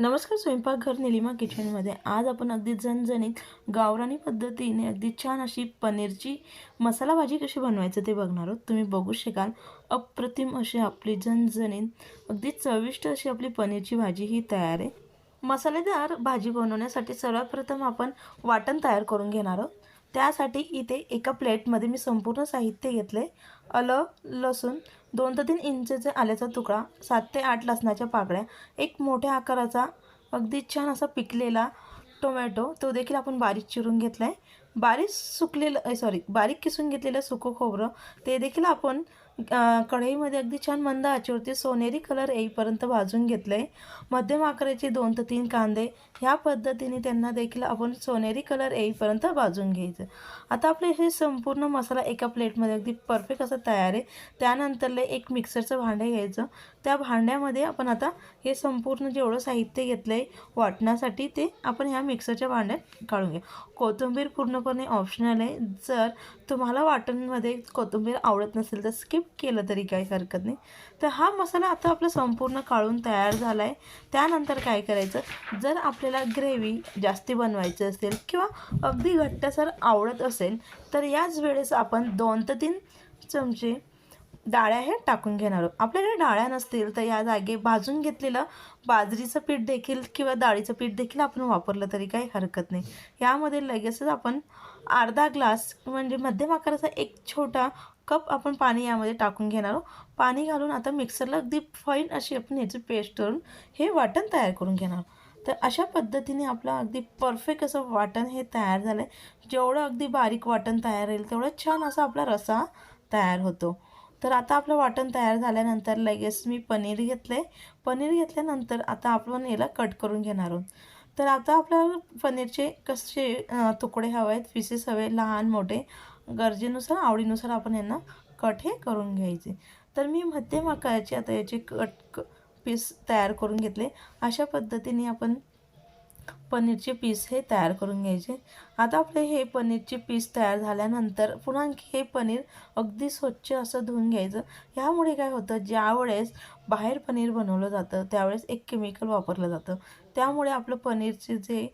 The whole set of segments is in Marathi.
नमस्कार स्वयंपाकघर निलिमा किचनमध्ये. आज आपण अगदी झणझणीत गावरानी पद्धतीने अगदी छान अशी पनीरची मसाला भाजी कशी बनवायचं ते बघणार आहोत. तुम्ही बघू शकाल. अप्रतिम अशी आपली झणझणीत अगदी चविष्ट अशी आपली पनीरची भाजी ही तयार आहे. मसालेदार भाजी बनवण्यासाठी सर्वात प्रथम आपण वाटण तयार करून घेणार आहोत. त्यासाठी इथे एका प्लेटमध्ये मी संपूर्ण साहित्य घेतले. आलं लसूण दोन ते तीन इंचचे आल्याचा तुकडा सात ते आठ लसणाच्या पाकळ्या एक मोठ्या आकाराचा अगदी छान असा पिकलेला टोमॅटो. तो देखील आपण बारीक चिरून घेतला आहे बारीक सुकलेलं सॉरी बारीक किसून घेतलेलं सुकं खोबरं ते देखील आपण कढईमध्ये अगदी छान मंद आचेवरती सोनेरी कलर येईपर्यंत भाजून घेतलं आहे मध्यम आकाराचे दोन ते तीन कांदे ह्या पद्धतीने त्यांना देखील आपण सोनेरी कलर येईपर्यंत भाजून घ्यायचं. आता आपले हे संपूर्ण मसाला एका प्लेटमध्ये अगदी परफेक्ट असं तयार आहे. त्यानंतरले एक मिक्सरचं भांडं घ्यायचं. त्या भांड्यामध्ये आपण आता हे संपूर्ण जेवढं साहित्य घेतलं आहे वाटण्यासाठी ते आपण ह्या मिक्सरच्या भांड्यात काढून घ्या. कोथिंबीर पूर्णपणे ऑप्शनल आहे. जर तुम्हाला वाटणमध्ये कोथिंबीर आवडत नसेल तर स्किप केलं तरी काही हरकत नाही. तर हा मसाला आता आपला संपूर्ण काढून तयार झाला आहे त्यानंतर काय करायचं? जर आपल्याला ग्रेव्ही जास्ती बनवायची असेल किंवा अगदी घट्टसर आवडत असेल तर याच वेळेस आपण दोन ते तीन चमचे डाळ्या हे टाकून घेणार आहोत. आपल्याकडे डाळ्या नसतील तर या जागे भाजून घेतलेलं बाजरीचं पीठ देखील किंवा डाळीचं पीठ देखील आपण वापरलं तरी काही हरकत नाही. यामध्ये लगेचच आपण अर्धा ग्लास म्हणजे मध्यम आकाराचा एक छोटा कप आपण पाणी यामध्ये टाकून घेणार आहोत. पाणी घालून आता मिक्सरला अगदी फाईन अशी आपण याची पेस्ट करून हे वाटण तयार करून घेणार तर अशा पद्धतीने आपलं अगदी परफेक्ट असं वाटण हे तयार झालं आहे जेवढं अगदी बारीक वाटण तयार होईल तेवढं छान असा आपला रसा तयार होतो. तर आता आपलं वाटण तयार झाल्यानंतर लगेच मी पनीर घेतलं आहे पनीर घेतल्यानंतर आता आपण याला कट करून घेणार आहोत. तर आता आपल्याला पनीरचे कसे तुकडे हवे आहेत पीसेस हवे लहान मोठे. गरजेनुसार आवडीनुसार आपण यांना कट हे करून घ्यायचे. तर मी मध्यम आकाराचे आता याचे कट पीस तयार करून घेतले. अशा पद्धतीने आपण पनीरचे पीस हे तयार करून घ्यायचे. आता आपले हे पनीरचे पीस तयार झाल्यानंतर पुन्हा आणखी हे पनीर अगदी स्वच्छ असं धुवून घ्यायचं. ह्यामुळे काय होतं ज्यावेळेस बाहेर पनीर बनवलं जातं त्यावेळेस एक केमिकल वापरलं जातं. त्यामुळे आपलं पनीरचे जे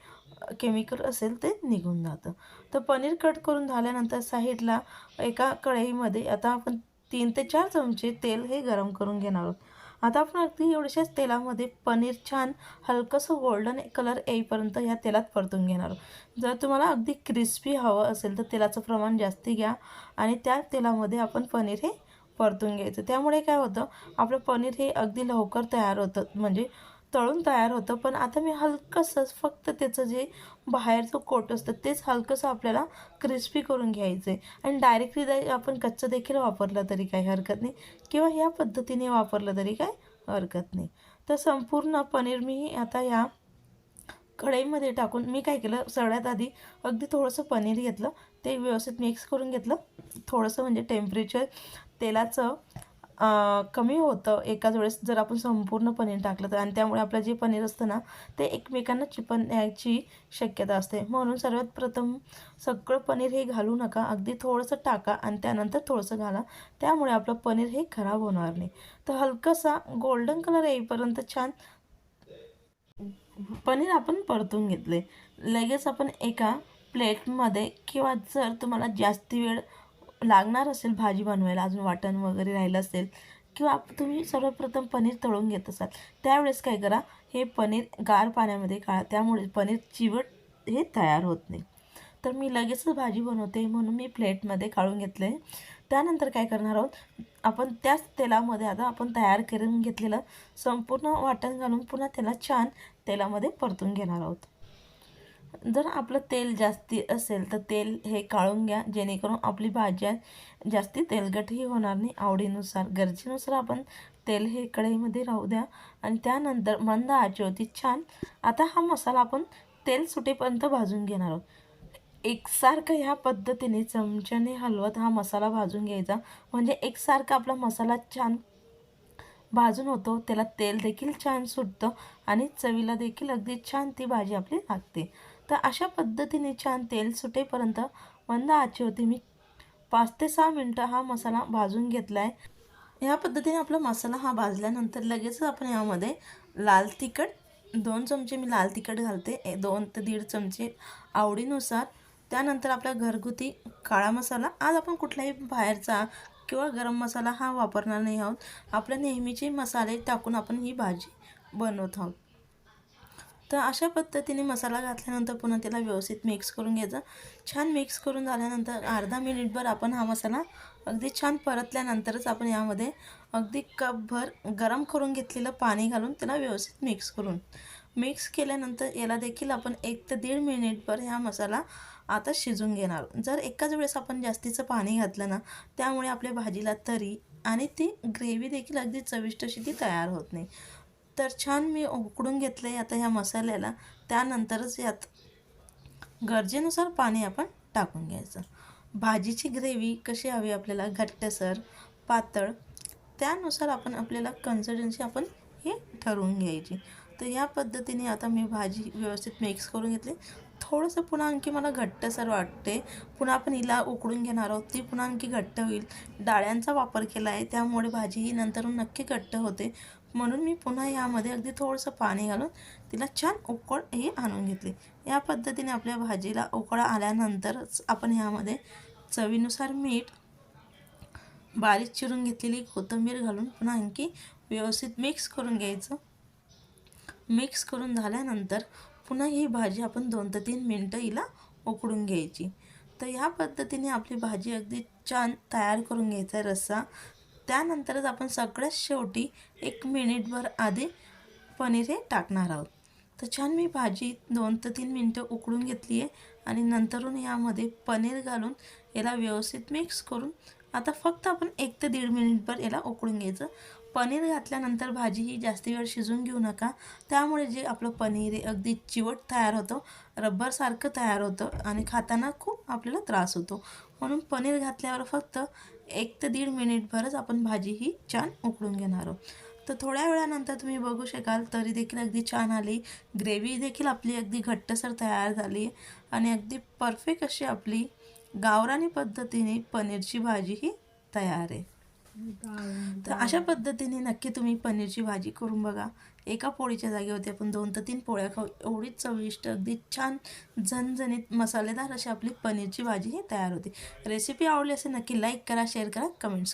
केमिकल असेल ते निघून जातं. तर पनीर कट करून झाल्यानंतर साईडला एका कढईमध्ये आता आपण तीन ते चार चमचे तेल हे गरम करून घेणार आहोत. आता आपण अगदी एवढ्याशाच तेलामध्ये पनीर छान हलकंसं गोल्डन कलर येईपर्यंत ह्या तेलात परतून घेणार आहोत. जर तुम्हाला अगदी क्रिस्पी हवं असेल तर तेलाचं प्रमाण जास्ती घ्या आणि त्या तेलामध्ये आपण पनीर हे परतून घ्यायचं. त्यामुळे काय होतं आपलं पनीर हे अगदी लवकर तयार होतं. म्हणजे तळून तयार होतं. पण आता मी हलकंसं फक्त त्याचं जे बाहेरचं कोट असतं तेच हलकंसं आपल्याला क्रिस्पी करून घ्यायचं आहे आणि डायरेक्टली आपण कच्चं देखील वापरलं तरी काही हरकत नाही. किंवा ह्या पद्धतीने वापरलं तरी काय हरकत नाही. तर संपूर्ण पनीर मी आता या कढईमध्ये टाकून मी काय केलं सगळ्यात आधी अगदी थोडंसं पनीर घेतलं. ते व्यवस्थित मिक्स करून घेतलं. थोडंसं म्हणजे टेम्परेचर तेलाचं कमी होतं. एकाच वेळेस जर आपण संपूर्ण पनीर टाकलं तर आणि त्यामुळे आपलं जे पनीर असतं ना ते एकमेकांना चिपण्याची शक्यता असते. म्हणून सर्वात प्रथम सगळं पनीर हे घालू नका. अगदी थोडंसं टाका आणि त्यानंतर थोडंसं घाला. त्यामुळे आपलं पनीर हे खराब होणार नाही. तर हलकासा गोल्डन कलर येईपर्यंत छान पनीर आपण परतून घेतले लगेच आपण एका प्लेटमध्ये किंवा जर तुम्हाला जास्ती वेळ लागणार असेल भाजी बनवायला अजून वाटण वगैरे राहिलं असेल किंवा तुम्ही सर्वप्रथम पनीर तळून घेत असाल त्यावेळेस काय करा हे पनीर गार पाण्यामध्ये काढा त्यामुळे पनीर चिवट हे तयार होत नाही. तर मी लगेचच भाजी बनवते म्हणून मी प्लेटमध्ये काढून घेतले त्यानंतर काय करणार आहोत आपण त्याच तेलामध्ये आता आपण तयार करून घेतलेलं संपूर्ण वाटण घालून पुन्हा त्याला छान तेलामध्ये परतून घेणार आहोत. जर आपलं तेल जास्ती असेल तर तेल हे काढून घ्या. जेणेकरून आपली भाजी जास्ती तेलकटही होणार नाही आवडीनुसार. गरजेनुसार आपण तेल हे कढईमध्ये राहू द्या. आणि त्यानंतर मंद आचेवरती छान आता हा मसाला आपण तेल सुटेपर्यंत भाजून घेणार आहोत. एकसारखं ह्या पद्धतीने चमच्याने हलवत हा मसाला भाजून घ्यायचा. म्हणजे एकसारखा आपला मसाला छान भाजून होतो. त्याला तेल देखील छान सुटतं आणि चवीला देखील अगदी छान ती भाजी आपली लागते. तर अशा पद्धतीने छान तेल सुटेपर्यंत मंद आचेवरती मी पाच ते सहा मिनटं हा मसाला भाजून घेतला आहे ह्या पद्धतीने आपला मसाला हा भाजल्यानंतर लगेचच आपण यामध्ये लाल तिखट दोन चमचे मी लाल तिखट घालते. दोन ते दीड चमचे आवडीनुसार. त्यानंतर आपला घरगुती काळा मसाला. आज आपण कुठलाही बाहेरचा किंवा गरम मसाला हा वापरणार नाही आहोत. आपल्या नेहमीचे मसाले टाकून आपण ही भाजी बनवत आहोत. तर अशा पद्धतीने मसाला घातल्यानंतर पुन्हा त्याला व्यवस्थित मिक्स करून घ्यायचा. छान मिक्स करून झाल्यानंतर अर्धा मिनिटभर आपण हा मसाला अगदी छान परतल्यानंतरच आपण यामध्ये अगदी कपभर गरम करून घेतलेलं पाणी घालून त्याला व्यवस्थित मिक्स करून. मिक्स केल्यानंतर याला देखील आपण एक ते दीड मिनिटभर हा मसाला आता शिजून घेणार. जर एकाच वेळेस आपण जास्तीचं पाणी घातलं ना त्यामुळे आपल्या भाजीला तरी आणि ती ग्रेव्ही देखील अगदी चविष्ट अशी ती तयार होत नाही. तर छान मी उकडून घेतलं आहे आता ह्या मसाल्याला. त्यानंतरच यात गरजेनुसार पाणी आपण टाकून घ्यायचं. भाजीची ग्रेव्ही कशी हवी आपल्याला? घट्टसर पातळ त्यानुसार आपण आपल्याला कन्सिस्टन्सी आपण हे ठरवून घ्यायची. तर या पद्धतीने आता मी भाजी व्यवस्थित मिक्स करून घेतली. थोडंसं पुन्हा आणखी मला घट्टसर वाटते. पुन्हा आपण हिला उकडून घेणार आहोत ती पुन्हा आणखी घट्ट होईल. डाळ्यांचा वापर केला आहे त्यामुळे भाजी ही नंतरून नक्की घट्ट होते. म्हणून मी पुन्हा यामध्ये अगदी थोडंसं पाणी घालून तिला छान उकळ ही आणून घेतली. या पद्धतीने आपल्या भाजीला उकळा आल्यानंतरच आपण ह्यामध्ये चवीनुसार मीठ बारीक चिरून घेतलेली कोथिंबीर घालून पुन्हा आणखी व्यवस्थित मिक्स करून घ्यायचं. मिक्स करून झाल्यानंतर पुन्हा ही भाजी आपण दोन ते तीन मिनटं हिला उकडून घ्यायची. तर ह्या पद्धतीने आपली भाजी अगदी छान तयार करून घ्यायचा आहे रस्सा. त्यानंतरच आपण सगळ्यात शेवटी एक मिनिटभर आधी पनीर हे टाकणार आहोत. तर छान मी भाजी दोन ते तीन मिनटं उकडून घेतली आहे आणि नंतरून यामध्ये पनीर घालून याला व्यवस्थित मिक्स करून आता फक्त आपण एक ते दीड मिनिटभर याला उकडून घ्यायचं. पनीर घातल्यानंतर भाजी ही जास्त वेळ शिजून घेऊ नका. त्यामुळे जे आपलं पनीर अगदी चिवट तयार होतं रब्बरसारखं तयार होतं आणि खाताना खूप आपल्याला त्रास होतो. म्हणून पनीर घातल्यावर फक्त एक ते दीड मिनिटभरच आपण भाजी ही छान उकळून घेणार आहोत. तर थोड्या वेळानंतर तुम्ही बघू शकाल तरी देखील अगदी छान आली. ग्रेव्ही देखील आपली अगदी घट्टसर तयार झाली आणि अगदी परफेक्ट अशी आपली गावरानी पद्धतीने पनीरची भाजी ही तयार आहे. तर अशा पद्धतीने नक्की तुम्ही पनीरची भाजी करून बघा. एका पोळीच्या जागेवरती आपण दोन ते तीन पोळ्या खाऊ. एवढीच चविष्ट अगदी छान झणझणीत मसालेदार अशी आपली पनीरची भाजी ही तयार होते. रेसिपी आवडली असेल नक्की लाईक करा शेअर करा कमेंट्स